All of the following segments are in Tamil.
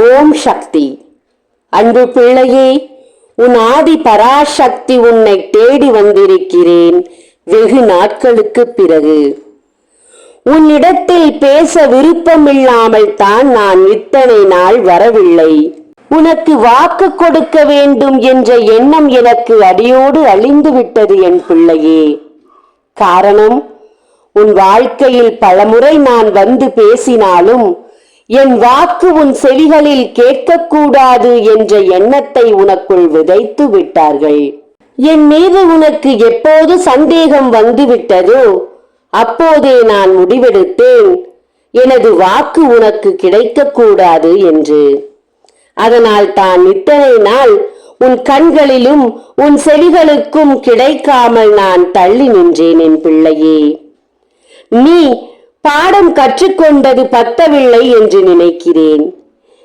ஓம் சக்தி. அன்பு பிள்ளையே உன் ஆதி பராசக்தி உன்னை தேடி வந்திருக்கிறேன். வெகு நாட்களுக்கு பிறகு. உன்னிடத்தில் பேச விருப்பமில்லாமல் தான் நான் இத்தனை நாள் வரவில்லை. உனக்கு வாக்கு கொடுக்க வேண்டும் என்ற எண்ணம் எனக்கு அடியோடு அழிந்து விட்டது என் பிள்ளையே. காரணம் உன் வாழ்க்கையில் பலமுறை நான் வந்து பேசினாலும் என் வாக்கு உன் செவிகளில் கேட்கக்கூடாது என்ற எண்ணத்தை உனக்குள் விதைத்து விட்டார்கள். என் மீது உனக்கு எப்போது சந்தேகம் வந்துவிட்டதோ அப்போதே நான் முடிவெடுத்தேன். எனது வாக்கு உனக்கு கிடைக்கக்கூடாது என்று. அதனால் தான் இத்தனை நாள் உன் கண்களிலும் உன் செவிகளுக்கும் கிடைக்காமல் நான் தள்ளி நின்றேன் என் பிள்ளையே. நீ பாடம் கற்றுக்கொண்டது பத்தவில்லை என்று நினைக்கிறேன்.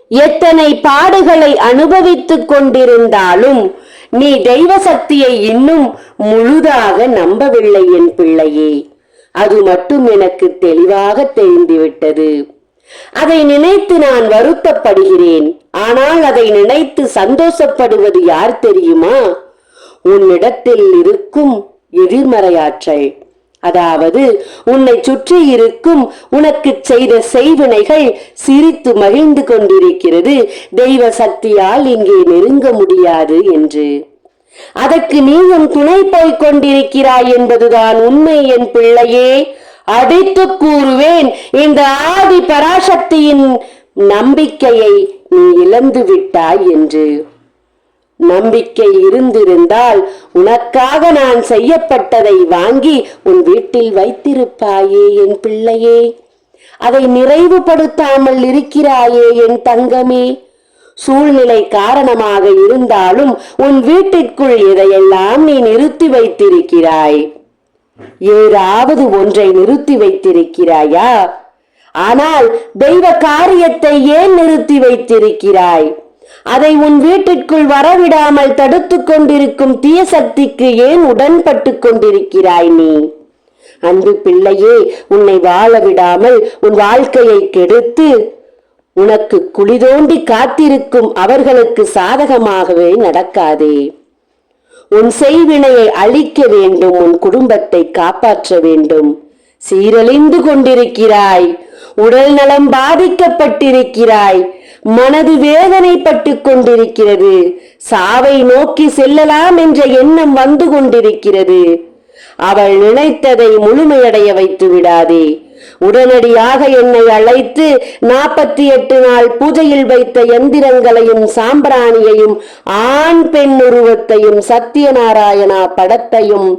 எத்தனை பாடுகளை அனுபவித்துக் கொண்டிருந்தாலும் நீ தெய்வ சக்தியை இன்னும் முழுதாக நம்பவில்லை என் பிள்ளையே. அது மட்டும் எனக்கு தெளிவாக தெரிந்துவிட்டது. அதை நினைத்து நான் வருத்தப்படுகிறேன். ஆனால் அதை நினைத்து சந்தோஷப்படுவது யார் தெரியுமா? உன்னிடத்தில் இருக்கும் எதிர்மறையாற்றல். அதாவது உன்னை சுற்றி இருக்கும் உனக்கு செய்த செய்வினைகள் சிரித்து மகிழ்ந்து கொண்டிருக்கிறது. தெய்வ சக்தியால் இங்கே நெருங்க முடியாது என்று. அதற்கு நீயும் துணை போய்க் கொண்டிருக்கிறாய் என்பதுதான் உண்மை என் பிள்ளையே. அடித்து கூறுவேன் இந்த ஆதி பராசக்தியின் நம்பிக்கையை நீ இழந்து விட்டாய் என்று. நம்பிக்கை இருந்திருந்தால் உனக்காக நான் செய்யப்பட்டதை வாங்கி உன் வீட்டில் வைத்திருப்பாயே என் பிள்ளையே. அதை நிறைவுபடுத்தாமல் இருக்கிறாயே என் தங்கமே. சூழ்நிலை காரணமாக இருந்தாலும் உன் வீட்டிற்குள் இதையெல்லாம் நீ நிறுத்தி வைத்திருக்கிறாய்? ஏதாவது ஒன்றை நிறுத்தி வைத்திருக்கிறாயா? ஆனால் தெய்வ காரியத்தை ஏன் நிறுத்தி வைத்திருக்கிறாய்? அதை உன் வீட்டிற்குள் வரவிடாமல் தடுத்துக் கொண்டிருக்கும் தீய சக்திக்கு ஏன் உடன்பட்டு கொண்டிருக்கிறாய் நீ? அன்பு பிள்ளையே உன்னை வாழ விடாமல் உன் வாழ்க்கையை கெடுத்து உனக்கு குழி தோண்டி காத்திருக்கும் அவர்களுக்கு சாதகமாகவே நடக்காதே. உன் செய்வினையை அழிக்க வேண்டும் உன் குடும்பத்தை காப்பாற்ற வேண்டும். சீரழிந்து கொண்டிருக்கிறாய் உடல் நலம் பாதிக்கப்பட்டிருக்கிறாய் மனது வேதனைப்பட்டு கொண்டிருக்கிறது. சாவை நோக்கி செல்லலாம் என்ற எண்ணம் வந்து கொண்டிருக்கிறது. அவள் நினைத்ததை முழுமையடைய வைத்து விடாதே. உடனடியாக என்னை அழைத்து நாற்பத்தி எட்டு நாள் பூஜையில் வைத்த எந்திரங்களையும் சாம்பிராணியையும் ஆண் பெண் உருவத்தையும் சத்தியநாராயணா படத்தையும்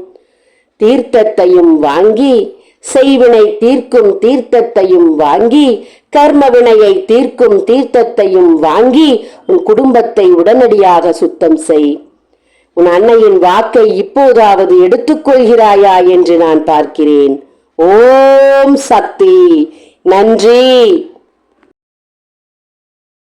தீர்த்தத்தையும் வாங்கி செய்வினை தீர்க்கும் தீர்த்தத்தையும் வாங்கி கர்ம வினையை தீர்க்கும் தீர்த்தத்தையும் வாங்கி உன் குடும்பத்தை உடனடியாக சுத்தம் செய். உன் அன்னையின் வாக்கை இப்போதாவது எடுத்துக்கொள்கிறாயா என்று நான் பார்க்கிறேன். ஓம் சக்தி. நன்றி.